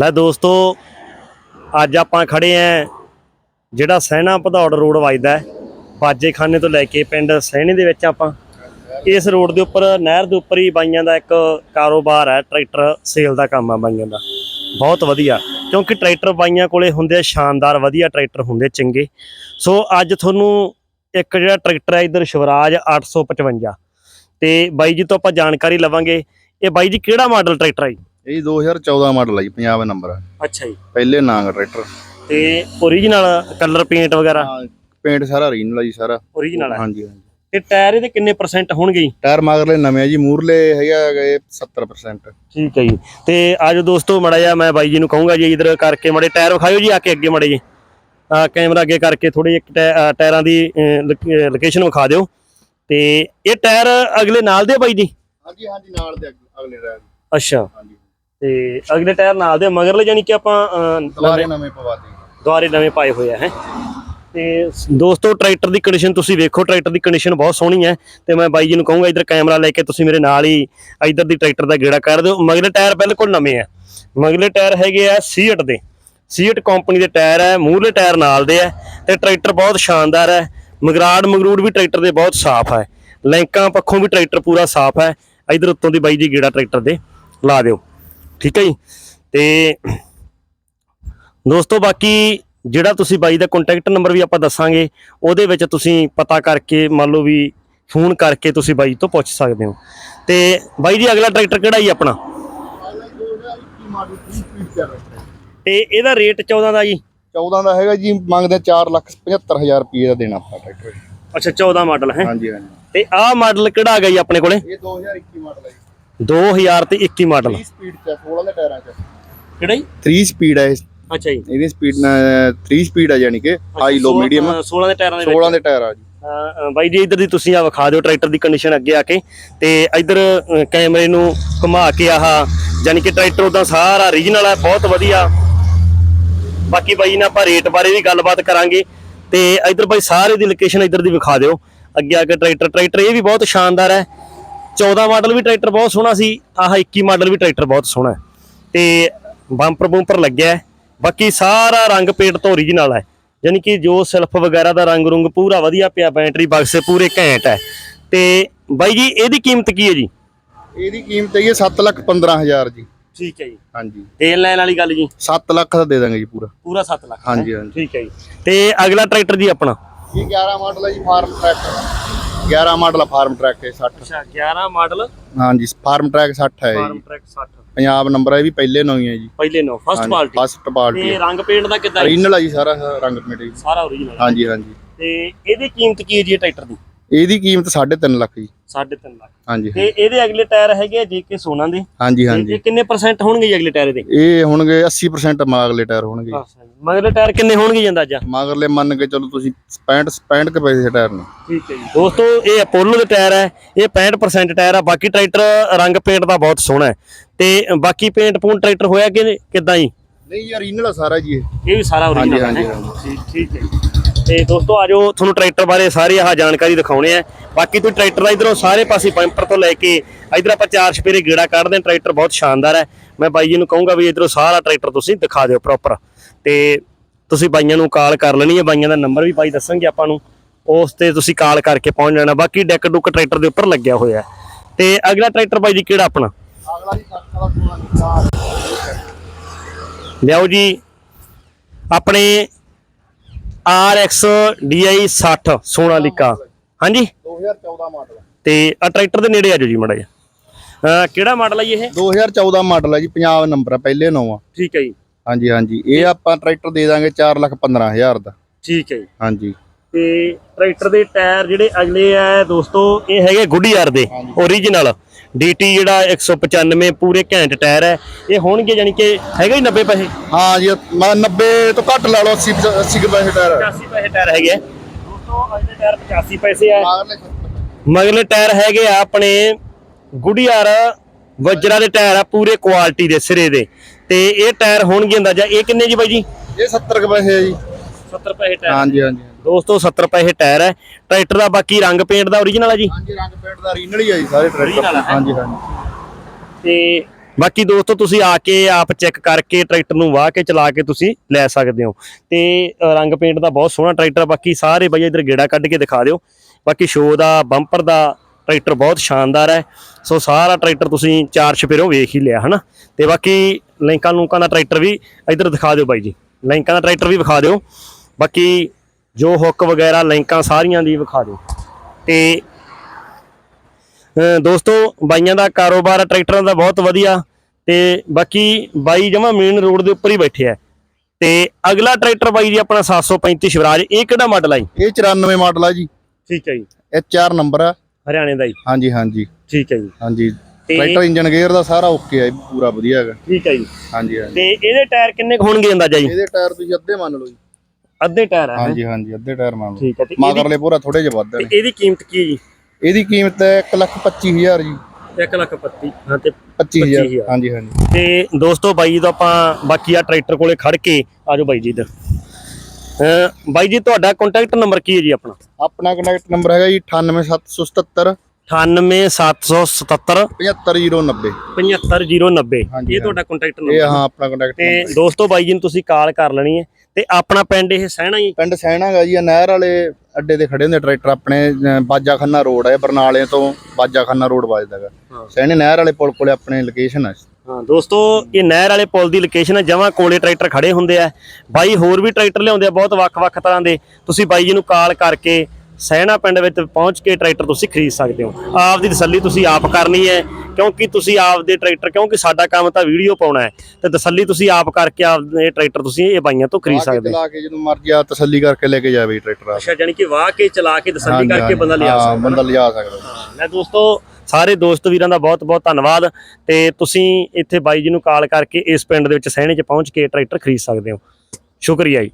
ਲੈ ਦੋਸਤੋ, ਅੱਜ ਆਪਾਂ ਖੜੇ ਆਂ ਜਿਹੜਾ ਸਹਿਣਾ ਭਦੌੜ ਰੋਡ ਵੱਜਦਾ ਹੈ ਬਾਜੇ ਤੋਂ ਲੈ ਕੇ ਪਿੰਡ ਸਹਿਣੇ ਦੇ ਵਿੱਚ ਆਪਾਂ। ਇਸ ਰੋਡ ਦੇ ਉੱਪਰ, ਨਹਿਰ ਦੇ ਉੱਪਰ ਹੀ ਬਾਈਆਂ ਦਾ ਇੱਕ ਕਾਰੋਬਾਰ ਹੈ, ਟਰੈਕਟਰ ਸੇਲ ਦਾ ਕੰਮ ਆ ਬਾਈਆਂ ਦਾ। ਬਹੁਤ ਵਧੀਆ, ਕਿਉਂਕਿ ਟਰੈਕਟਰ ਬਾਈਆਂ ਕੋਲੇ ਹੁੰਦੇ ਆ, ਸ਼ਾਨਦਾਰ ਵਧੀਆ ਟਰੈਕਟਰ ਹੁੰਦੇ ਚੰਗੇ। ਸੋ ਅੱਜ ਤੁਹਾਨੂੰ ਇੱਕ ਜਿਹੜਾ ਟਰੈਕਟਰ ਹੈ, ਇਧਰ ਸ਼ਿਵਰਾਜ 855 ਤੇ ਬਾਈ ਜੀ ਤੋਂ ਆਪਾਂ ਜਾਣਕਾਰੀ ਲਵਾਂਗੇ, ਇਹ ਬਾਈ ਜੀ ਕਿਹੜਾ ਮਾਡਲ ਟਰੈਕਟਰ ਹੈ ਜੀ? ਇਹ 2014 ਮਾਡਲ ਹੈ ਜੀ ਪੰਜਾਬ ਨੰਬਰ ਹੈ ਅੱਛਾ ਜੀ। ਪਹਿਲੇ ਨਾਂਗ ਟਰੈਕਟਰ ਤੇ ਓਰੀਜਨਲ ਕਲਰ ਪੇਂਟ ਵਗੈਰਾ? ਹਾਂ ਪੇਂਟ ਸਾਰਾ ਰੀਨਲ ਹੈ ਜੀ ਸਾਰਾ। ਓਰੀਜਨਲ ਹੈ ਹਾਂਜੀ ਹਾਂਜੀ। ਤੇ ਟਾਇਰ ਇਹਦੇ ਕਿੰਨੇ ਪਰਸੈਂਟ ਹੋਣਗੇ ਜੀ? ਟਾਇਰ ਮਗਰਲੇ ਨਵੇਂ ਆ ਜੀ ਮੂਰਲੇ ਹੈਗਾ ਹੈਗੇ 70% ਠੀਕ ਹੈ ਜੀ। ਤੇ ਆਜੋ ਦੋਸਤੋ ਮੜਾ ਜਾ ਮੈਂ ਬਾਈ ਜੀ ਨੂੰ ਕਹੂੰਗਾ ਜੀ ਇਧਰ ਕਰਕੇ ਮੜੇ ਟਾਇਰ ਵਿਖਾਇਓ ਜੀ ਆ ਕੇ ਅੱਗੇ ਮੜੇ ਜੀ ਆ ਕੈਮਰਾ ਅੱਗੇ ਕਰਕੇ ਥੋੜੀ ਇੱਕ ਟਾਇਰਾਂ ਦੀ ਲੋਕੇਸ਼ਨ ਵਿਖਾ ਦਿਓ। ਤੇ ਇਹ ਟਾਇਰ ਅਗਲੇ ਨਾਲ ਦੇ ਆ ਬਾਈ ਜੀ? ਹਾਂਜੀ ਹਾਂਜੀ ਨਾਲ ਦੇ ਅਗਲੇ ਟਾਇਰ ਅੱਛਾ। ਹਾਂਜੀ। ਤੇ ਅਗਲੇ ਟਾਇਰ ਨਾਲ ਦੇ ਮਗਰਲੇ ਜਾਨੀ ਕਿ ਆਪਾਂ ਦੁਬਾਰੇ ਨਵੇਂ ਪਵਾਤੇ ਦੁਆਰੇ ਨਵੇਂ ਪਾਏ ਹੋਏ ਆ ਹੈ। ਤੇ ਦੋਸਤੋ ਟਰੈਕਟਰ ਦੀ ਕੰਡੀਸ਼ਨ ਤੁਸੀਂ ਵੇਖੋ ਟਰੈਕਟਰ ਦੀ ਕੰਡੀਸ਼ਨ ਬਹੁਤ ਸੋਹਣੀ ਹੈ ਤੇ ਮੈਂ ਬਾਈ ਜੀ ਨੂੰ ਕਹੂੰਗਾ ਇਧਰ ਕੈਮਰਾ ਲੈ ਕੇ ਤੁਸੀਂ ਮੇਰੇ ਨਾਲ ਹੀ ਇਧਰ ਦੀ ਟਰੈਕਟਰ ਦਾ ਗੇੜਾ ਕਰ ਦਿਓ। ਮਗਲੇ ਟਾਇਰ ਬਿਲਕੁਲ ਨਵੇਂ ਆ। ਮਗਲੇ ਟਾਇਰ ਹੈਗੇ ਆ ਸੀਟ ਦੇ। ਸੀਟ ਕੰਪਨੀ ਦੇ ਟਾਇਰ ਹੈ ਮੂਹਰਲੇ ਟਾਇਰ ਨਾਲ ਦੇ ਆ। ਤੇ ਟਰੈਕਟਰ ਬਹੁਤ ਸ਼ਾਨਦਾਰ ਹੈ ਮਗਰਾੜ ਮਗਰੂੜ ਵੀ ਟਰੈਕਟਰ ਦੇ ਬਹੁਤ ਸਾਫ਼ ਹੈ ਲੈਂਕਾਂ ਪੱਖੋਂ ਵੀ ਟਰੈਕਟਰ ਪੂਰਾ ਸਾਫ਼ ਹੈ ਇਧਰ ਉੱਤੋਂ ਦੀ ਬਾਈ ਜੀ ਗੇੜਾ ਟਰੈਕਟਰ ਦੇ। ਲਾ ਦਿਓ। ਠੀਕ ਹੈ ਜੀ? ਤੇ ਦੋਸਤੋ ਬਾਕੀ ਜਿਹੜਾ ਤੁਸੀਂ ਬਾਈ ਦਾ ਕੰਟੈਕਟ ਨੰਬਰ ਵੀ ਆਪਾਂ ਦੱਸਾਂਗੇ ਉਹਦੇ ਵਿੱਚ ਤੁਸੀਂ ਪਤਾ ਕਰਕੇ ਮੰਨ ਲਓ ਵੀ ਫੋਨ ਕਰਕੇ ਤੁਸੀਂ ਬਾਈ ਤੋਂ ਪੁੱਛ ਸਕਦੇ ਹੋ। ਤੇ ਬਾਈ ਜੀ ਅਗਲਾ ਟਰੈਕਟਰ ਕਿਹੜਾ ਜੀ ਆਪਣਾ? ਤੇ ਇਹਦਾ ਰੇਟ 14 ਦਾ ਜੀ? 14 ਦਾ ਹੈਗਾ ਜੀ ਮੰਗਦੇ 4 ਲੱਖ 75000 ਰੁਪਏ ਦਾ ਦੇਣਾ ਆਪਾਂ ਟਰੈਕਟਰ ਅੱਛਾ 14 ਮਾਡਲ ਹੈ। ਹਾਂਜੀ ਹਾਂਜੀ। ਤੇ ਆਹ ਮਾਡਲ ਕਿਹੜਾ ਹੈਗਾ ਜੀ ਆਪਣੇ ਕੋਲੇ? ਇਹ 2021 ਮਾਡਲ ਹੈ 2000 ਤੇ 21 ਮਾਡਲ। 3 ਸਪੀਡ ਚ 16 ਦੇ ਟਾਇਰਾਂ ਚ। ਕਿਹੜਾ ਜੀ? 3 ਸਪੀਡ ਹੈ ਇਹ। ਅੱਛਾ ਜੀ। ਇਹਦੀ ਸਪੀਡ 3 ਸਪੀਡ ਹੈ ਯਾਨੀ ਕਿ ਹਾਈ ਲੋ ਮੀਡੀਅਮ 16 ਦੇ ਟਾਇਰਾਂ ਦੇ ਵਿੱਚ। 16 ਦੇ ਟਾਇਰ ਆ ਜੀ। ਅਹ ਬਾਈ ਜੀ ਇਧਰ ਦੀ ਤੁਸੀਂ ਆ ਵਿਖਾ ਦਿਓ ਟਰੈਕਟਰ ਦੀ ਕੰਡੀਸ਼ਨ ਅੱਗੇ ਆ ਕੇ। ਤੇ ਇਧਰ ਕੈਮਰੇ ਨੂੰ ਘੁਮਾ ਕੇ ਆਹ ਯਾਨੀ ਕਿ ਟਰੈਕਟਰ ਉਦਾਂ ਸਾਰਾ ਰੀਜਨਲ ਹੈ ਬਹੁਤ ਵਧੀਆ। ਬਾਕੀ ਬਾਈ ਨਾਲ ਆਪਾਂ ਰੇਟ ਬਾਰੇ ਵੀ ਗੱਲਬਾਤ ਕਰਾਂਗੇ। ਤੇ ਇਧਰ ਬਾਈ ਸਾਰੇ ਦੀ ਲੋਕੇਸ਼ਨ ਇਧਰ ਦੀ ਵਿਖਾ ਦਿਓ। ਅੱਗੇ ਆ ਕੇ ਟਰੈਕਟਰ ਟਰੈਕਟਰ ਇਹ ਵੀ ਬਹੁਤ ਸ਼ਾਨਦਾਰ ਹੈ। 14 ਮਾਡਲ ਵੀ ਟਰੈਕਟਰ ਬਹੁਤ ਸੋਹਣਾ ਸੀ ਆਹ 21 ਮਾਡਲ ਵੀ ਟਰੈਕਟਰ ਬਹੁਤ ਸੋਹਣਾ ਹੈ। ਤੇ ਬੰਪਰ ਬੰਪਰ ਲੱਗਿਆ। ਬਾਕੀ ਸਾਰਾ ਰੰਗ ਪੇਟ ਤੋਂ ਓਰੀਜਨਲ ਹੈ। ਯਾਨੀ ਕਿ ਜੋ ਸੈਲਫ ਵਗੈਰਾ ਦਾ ਰੰਗ ਰੁੰਗ ਪੂਰਾ ਵਧੀਆ ਪਿਆ ਬੈਟਰੀ ਬਕਸੇ ਪੂਰੇ ਘੈਂਟ ਹੈ। ਤੇ ਬਾਈ ਜੀ ਇਹਦੀ ਕੀਮਤ ਕੀ ਹੈ ਜੀ? ਇਹਦੀ ਕੀਮਤ ਹੈਗੀ 7 ਲੱਖ 15000 ਜੀ। ਠੀਕ ਹੈ ਜੀ। ਹਾਂਜੀ। ਤੇਲ ਲੈਣ ਵਾਲੀ ਗੱਲ ਜੀ? 7 ਲੱਖ ਦਾ ਦੇ ਦਾਂਗੇ ਜੀ ਪੂਰਾ। ਪੂਰਾ 7 ਲੱਖ। ਹਾਂਜੀ ਹਾਂਜੀ। ਠੀਕ ਹੈ ਜੀ। ਤੇ ਅਗਲਾ ਟਰੈਕਟਰ ਜੀ ਆਪਣਾ? ਇਹ 11 ਮਾਡਲ ਹੈ ਜੀ Farmtrac 11 model farm track ਹੈ 60 ਅੱਛਾ 11 ਮਾਡਲ ਹਾਂਜੀ ਫਾਰਮ ਟਰੈਕ 60 ਹੈ ਜੀ। ਟਰੈਕ 60 ਪੰਜਾਬ ਨੰਬਰ ਹੈ ਵੀ ਪਹਿਲੇ ਨੌਂ ਹੀ ਜੀ। ਪਹਿਲੇ no first quality first party ਤੇ ਰੰਗ ਪੇਂਟ ਦਾ ਕਿੱਦਾਂ ਜੀ? ਰੀਨਲ ਹੈ ਜੀ ਸਾਰਾ ਰੰਗ ਪੇਂਟ ਜੀ। ਸਾਰਾ ਓਰੀਜਨਲ ਹਾਂਜੀ ਹਾਂਜੀ। ਤੇ ਇਹਦੀ ਕੀਮਤ ਕੀ ਹੈ ਜੀ ਇਹ ਟਰੈਕਟਰ ਦੀ? ਇਹਦੀ ਕੀਮਤ 3.5 ਲੱਖ ਜੀ। 3.5 ਲੱਖ। ਹਾਂਜੀ ਤੇ ਇਹਦੇ ਅਗਲੇ ਟਾਇਰ ਹੈਗੇ ਜੇਕੇ ਸੋਨਾ ਦੇ? ਹਾਂਜੀ ਹਾਂਜੀ। ਇਹ ਕਿੰਨੇ ਪਰਸੈਂਟ ਹੋਣਗੇ ਜੀ ਅਗਲੇ ਟਾਇਰ ਦੇ? ਇਹ ਹੋਣਗੇ 80% ਮਾਗਲੇ ਟਾਇਰ ਹੋਣਗੇ। ਮਗਲੇ ਟਾਇਰ ਕਿੰਨੇ ਹੋਣਗੇ ਜੀ ਅੰਦਾਜ਼ਾ? ਮਗਰਲੇ ਮੰਨ ਕੇ ਚਲੋ ਤੁਸੀਂ 65 65 ਕੁ ਪੈਸੇ ਟਾਇਰ ਨੇ। ਠੀਕ ਹੈ ਜੀ। ਦੋਸਤੋ ਇਹ ਅਪੋਲੋ ਦੇ ਟਾਇਰ ਹੈ ਇਹ 65% ਟਾਇਰ ਆ। ਬਾਕੀ ਟਰੈਕਟਰ ਰੰਗ ਪੇਂਟ ਦਾ ਬਹੁਤ ਸੋਹਣਾ ਹੈ। ਤੇ ਬਾਕੀ ਪੇਂਟ ਪੂੰਟ ਟਰੈਕਟਰ ਹੋਇਆ ਕਿ ਕਿਦਾਂ ਜੀ? ਨਹੀਂ ਯਾਰ ਰੀਨਲ ਸਾਰਾ ਜੀ ਇਹ। ਇਹ ਵੀ ਸਾਰਾ ਓਰੀਜਨਲ ਹੈ ਹਾਂਜੀ, ਠੀਕ ਠੀਕ ਹੈ ਜੀ। ਤੇ ਦੋਸਤੋ ਆਜੋ ਤੁਹਾਨੂੰ ਟਰੈਕਟਰ ਬਾਰੇ ਸਾਰੀ ਆਹ ਜਾਣਕਾਰੀ ਦਿਖਾਉਣੇ ਆ। ਬਾਕੀ ਤੁਸੀਂ ਟਰੈਕਟਰ ਦਾ ਇਧਰੋਂ ਸਾਰੇ ਪਾਸੇ ਪੰਪਰ ਤੋਂ ਲੈ ਕੇ ਇਧਰ ਆਪਾਂ ਚਾਰ ਛਪੇਰੇ ਗੇੜਾ ਕੱਢਦੇ ਹਾਂ। ਟਰੈਕਟਰ ਬਹੁਤ ਸ਼ਾਨਦਾਰ ਹੈ। ਮੈਂ ਬਾਈ ਜੀ ਨੂੰ ਕਹੂੰਗਾ ਵੀ ਇਧਰੋਂ ਸਾਰਾ ਟਰੈਕਟਰ ਤੁਸੀਂ ਦਿਖਾ ਦਿਓ ਪ੍ਰੋਪਰ ਤੇ ਤੁਸੀਂ ਬਾਈਆਂ ਨੂੰ ਕਾਲ ਕਰ ਲੈਣੀ ਹੈ। ਬਾਈਆਂ ਦਾ ਨੰਬਰ ਵੀ ਬਾਈ ਦੱਸਣਗੇ ਆਪਾਂ ਨੂੰ। ਉਸ ਤੇ ਤੁਸੀਂ ਕਾਲ ਕਰਕੇ ਪਹੁੰਚ ਜਾਣਾ। ਬਾਕੀ ਡੈਕ ਡੁੱਕ ਟਰੈਕਟਰ ਦੇ ਉੱਪਰ ਲੱਗਿਆ ਹੋਇਆ ਤੇ ਅਗਲਾ ਟਰੈਕਟਰ ਬਾਈ ਜੀ ਕਿਹੜਾ ਆਪਣਾ? ਅਗਲਾ ਜੀ 60 ਵਾਲਾ ਲਿਆਓ ਜੀ। ਆਪਣੇ RX DI 60 ਸੋਨਾਲੀਕਾ ਹਾਂਜੀ? 2014 ਮਾਡਲ। ਤੇ ਆ ਟਰੈਕਟਰ ਦੇ ਨੇੜੇ ਆ ਜਾਓ ਜੀ ਮੜਾ ਜੀ ਅਹ ਕਿਹੜਾ ਮਾਡਲ ਹੈ ਜੀ ਇਹ? 2014 ਮਾਡਲ ਹੈ ਜੀ ਪੰਜਾਬ ਨੰਬਰ ਹੈ ਪਹਿਲੇ ਨੌਂ ਆ। ਠੀਕ ਹੈ ਜੀ। ਹਾਂਜੀ ਹਾਂਜੀ। ਇਹ ਆਪਾਂ ਟਰੈਕਟਰ ਦੇ ਦਾਂਗੇ 4 ਲੱਖ 15000 ਦਾ। ਠੀਕ ਹੈ ਜੀ। ਹਾਂਜੀ। ਤੇ ਟਰੈਕਟਰ ਦੇ ਟਾਇਰ ਜਿਹੜੇ ਅਗਲੇ ਆ ਦੋਸਤੋ ਇਹ ਹੈਗੇ ਗੁੱਡੀਆਰ ਦੇ ਓਰੀਜਨਲ DT ਜਿਹੜਾ 195 ਪੂਰੇ ਘੈਂਟ ਟਾਇਰ ਹੈ। ਇਹ ਹੋਣਗੇ ਯਾਨੀ ਕਿ ਹੈਗਾ ਹੀ 90 ਪੈਸੇ? ਹਾਂ ਜੀ ਮੈਂ 90 ਤੋਂ ਘੱਟ ਲਾ ਲਓ 80 80 ਕੁ ਪੈਸੇ ਟਾਇਰ। 85 ਪੈਸੇ ਟਾਇਰ ਹੈਗੇ। ਆ। ਦੋਸਤੋ ਅਗਲੇ ਟਾਇਰ 85 ਪੈਸੇ ਆ। ਮਗਲੇ ਟਾਇਰ ਹੈਗੇ ਆ ਆਪਣੇ ਗੁੱਡੀਆਰ ਵਜਰਾ ਦੇ ਟਾਇਰ ਆ ਪੂਰੇ ਕੁਆਲਿਟੀ ਦੇ ਸਿਰੇ ਦੇ। ਤੇ ਇਹ ਟਾਇਰ ਹੋਣਗੇ ਅੰਦਾਜ਼ਾ ਇਹ ਕਿੰਨੇ ਜੀ ਬਾਈ ਜੀ? ਇਹ 70 ਕੁ ਪੈਸੇ ਹੈ ਜੀ। 70 ਪੈਸੇ ਟਾਇਰ। ਹਾਂਜੀ ਹਾਂਜੀ। ਦੋਸਤੋ 70 ਪੈਸੇ ਟਾਇਰ ਹੈ। ਟਰੈਕਟਰ ਦਾ ਬਾਕੀ ਰੰਗ ਪੇਂਟ ਦਾ ਓਰੀਜਨਲ ਆ ਜੀ? ਹਾਂਜੀ ਰੰਗ ਪੇਂਟ ਦਾ ਰੀਨਲ ਹੀ ਹੈ ਜੀ ਸਾਰੇ Original ਟਰੈਕਟਰ ਹੈ। ਹਾਂਜੀ ਹਾਂਜੀ। ਤੇ ਬਾਕੀ ਦੋਸਤੋ ਤੁਸੀਂ ਆ ਕੇ ਆਪ ਚੈੱਕ ਕਰਕੇ ਟਰੈਕਟਰ ਨੂੰ ਵਾਹ ਕੇ ਚਲਾ ਕੇ ਤੁਸੀਂ ਲੈ ਸਕਦੇ ਹੋ। ਤੇ ਅ, ਰੰਗ ਪੇਂਟ ਦਾ ਬਹੁਤ ਸੋਹਣਾ ਟਰੈਕਟਰ ਬਾਕੀ ਸਾਰੇ ਬਾਈ ਇਧਰ ਗੇੜਾ ਕੱਢ ਕੇ ਦਿਖਾ ਦਿਓ। ਬਾਕੀ ਸ਼ੋ ਦਾ ਬੰਪਰ ਦਾ ਟਰੈਕਟਰ ਬਹੁਤ ਸ਼ਾਨਦਾਰ ਹੈ। ਸੋ ਸਾਰਾ ਟਰੈਕਟਰ ਤੁਸੀਂ ਚਾਰ ਛਪੇਰੋਂ ਵੇਖ ਹੀ ਲਿਆ ਹਨਾ? ਤੇ ਬਾਕੀ ਲਿੰਕਾਂ ਲੂੰਕਾਂ ਦਾ ਟਰੈਕਟਰ ਵੀ ਇਧਰ ਦਿਖਾ ਦਿਓ ਬਾਈ ਜੀ। ਲਿੰਕਾਂ ਦਾ ਟਰੈਕਟਰ ਵੀ ਵਿਖਾ ਦਿਓ। ਬਾਕੀ ਜੋ ਹੁੱਕ ਵਗੈਰਾ ਲਿੰਕਾਂ ਸਾਰੀਆਂ ਦੀ ਵਿਖਾ ਦਿਓ। ਤੇ ਦੋਸਤੋ ਬਾਈਆਂ ਦਾ ਕਾਰੋਬਾਰ ਟਰੈਕਟਰਾਂ ਦਾ ਬਹੁਤ ਵਧੀਆ। ਤੇ ਬਾਕੀ ਬਾਈ ਜਮਾ ਮੇਨ ਰੋਡ ਦੇ ਉੱਪਰ ਹੀ ਬੈਠੇ ਆ। ਤੇ ਅਗਲਾ ਟਰੈਕਟਰ ਬਾਈ ਜੀ ਆਪਣਾ 735 ਸ਼ਿਵਰਾਜ ਇਹ ਕਿਹੜਾ ਮਾਡਲ ਆ ਜੀ? ਇਹ 94 ਮਾਡਲ ਆ ਜੀ। ਠੀਕ ਹੈ ਜੀ। ਇਹ 4 ਨੰਬਰ ਆ। ਹਰਿਆਣੇ ਦਾ ਜੀ। ਹਾਂਜੀ ਹਾਂਜੀ। ਠੀਕ ਹੈ ਜੀ। ਹਾਂਜੀ। ਟਰੈਕਟਰ ਇੰਜਨ ਗੇਅਰ ਦਾ ਸਾਰਾ ਓਕੇ ਆ ਪੂਰਾ ਵਧੀਆ ਹੈਗਾ। ਠੀਕ ਹੈ ਜੀ। ਹਾਂਜੀ ਹਾਂਜੀ। ਤੇ ਇਹਦੇ ਟਾਇਰ ਕਿੰਨੇ ਹੋਣਗੇ ਅੰਦਾਜ਼ਾ ਜੀ? ਇਹਦੇ ਟਾਇਰ ਤੁਸੀਂ ਅੱਧੇ ਮੰਨ ਲਓ ਜੀ। ਅੱਧੇ ਟਾਇਰ ਹੈ? ਹਾਂਜੀ ਹਾਂਜੀ ਅੱਧੇ ਟਾਇਰ ਮੰਨ ਲਓ। ਠੀਕ ਹੈ ਤੇ ਮਗਰਲੇ ਪੂਰਾ ਥੋੜੇ ਜਿਹਾ ਵੱਧ ਨੇ ਇਹਦੀ। ਕੀਮਤ ਕੀ ਜੀ? ਇਹਦੀ ਕੀਮਤ ਹੈ 125000 ਜੀ। 1 ਲੱਖ 25 ਹਾਂ ਤੇ 25000 25,000 ਹਾਂਜੀ ਹਾਂਜੀ। ਤੇ ਦੋਸਤੋ ਬਾਈ ਜੀ ਤੋਂ ਆਪਾਂ ਬਾਕੀ ਆ ਟਰੈਕਟਰ ਕੋਲੇ ਖੜ ਕੇ ਆਜੋ ਬਾਈ ਜੀ ਇੱਧਰ। ਬਾਈ ਜੀ ਤੁਹਾਡਾ ਕੰਟੈਕਟ ਨੰਬਰ ਕੀ ਹੈ ਜੀ ਆਪਣਾ? ਆਪਣਾ ਕੰਟੈਕਟ ਨੰਬਰ ਹੈਗਾ ਜੀ 98777 98777 75090 75090 ਇਹ ਤੁਹਾਡਾ ਕੰਟੈਕਟ ਇਹ ਹਾਂ ਆਪਣਾ ਕੰਟੈਕਟ ਤੇ ਦੋਸਤੋ ਬਾਈ ਜੀ ਨੂੰ ਤੁਸੀਂ ਕਾਲ ਕਰ ਲੈਣੀ ਹੈ ਤੇ ਆਪਣਾ ਪਿੰਡ ਇਹ ਸਹਿਣਾ ਹੀ ਪਿੰਡ ਸੈਣਾ ਜੀ ਨਹਿਰ ਵਾਲੇ ਅੱਡੇ ਤੇ ਖੜੇ ਹੁੰਦੇ ਟਰੈਕਟਰ ਆਪਣੇ ਅਹ, ਬਾਜਾਖਾਨਾ ਰੋਡ ਹੈ ਬਰਨਾਲੇ ਤੋਂ ਬਾਜਾ ਬਾਜਾਖਾਨਾ ਰੋਡ ਵੱਜਦਾ ਹੈਗਾ ਨਹਿਰ ਵਾਲੇ ਪੁਲ ਕੋਲੇ ਆਪਣੇ ਲੋਕੇਸ਼ਨ ਹੈ ਹਾਂ ਦੋਸਤੋ ਇਹ ਨਹਿਰ ਵਾਲੇ ਪੁਲ ਦੀ ਲੋਕੇਸ਼ਨ ਹੈ ਜਮਾਂ ਕੋਲੇ ਟਰੈਕਟਰ ਖੜੇ ਹੁੰਦੇ ਆ ਬਾਈ ਹੋਰ ਵੀ ਟਰੈਕਟਰ ਲਿਆਉਂਦੇ ਆ ਬਹੁਤ ਵੱਖ-ਵੱਖ ਤਰ੍ਹਾਂ ਦੇ ਤੁਸੀਂ ਬਾਈ ਜੀ ਨੂੰ ਕਾਲ ਕਰਕੇ ਸਹਿਣਾ ਪਿੰਡ ਵਿੱਚ ਪਹੁੰਚ ਕੇ ਟਰੈਕਟਰ ਤੁਸੀਂ ਖਰੀਦ ਸਕਦੇ ਹੋ। ਆਪ ਦੀ ਤਸੱਲੀ ਤੁਸੀਂ ਆਪ ਕਰਨੀ ਹੈ ਕਿਉਂਕਿ ਤੁਸੀਂ ਆਪ ਦੇ ਟਰੈਕਟਰ ਕਿਉਂਕਿ ਸਾਡਾ ਕੰਮ ਤਾਂ ਵੀਡੀਓ ਪਾਉਣਾ ਹੈ ਤੇ ਤਸੱਲੀ ਤੁਸੀਂ ਆਪ ਕਰਕੇ ਆਪ ਦੇ ਟਰੈਕਟਰ ਤੁਸੀਂ ਇਹ ਬਾਈਆਂ ਤੋਂ ਖਰੀਦ ਸਕਦੇ ਹੋ। ਚਲਾ ਕੇ ਜਦੋਂ ਮਰਜ਼ੀ ਆ ਤਸੱਲੀ ਕਰਕੇ ਲੈ ਕੇ ਜਾਵੇ ਜੀ ਟਰੈਕਟਰ ਅੱਛਾ ਜਾਨੀ ਕਿ ਵਾਹ ਕੇ ਚਲਾ ਕੇ ਤਸੱਲੀ ਕਰਕੇ ਬੰਦਾ ਲਿਆ ਹਾਂ, ਸਕਦਾ। ਬੰਦਾ ਲਿਜਾ ਸਕਦਾ। ਹਾਂ, ਮੈਂ ਦੋਸਤੋ ਸਾਰੇ ਦੋਸਤ ਵੀਰਾਂ ਦਾ ਬਹੁਤ ਬਹੁਤ ਧੰਨਵਾਦ ਤੇ ਤੁਸੀਂ ਇੱਥੇ ਬਾਈ ਜੀ ਨੂੰ ਕਾਲ ਕਰਕੇ ਇਸ ਪਿੰਡ ਦੇ ਵਿੱਚ ਸਹਿਣੇ 'ਚ ਪਹੁੰਚ ਕੇ ਟਰੈਕਟਰ ਖਰੀਦ ਸਕਦੇ ਹੋ। ਸ਼ੁਕਰੀਆ ਜੀ।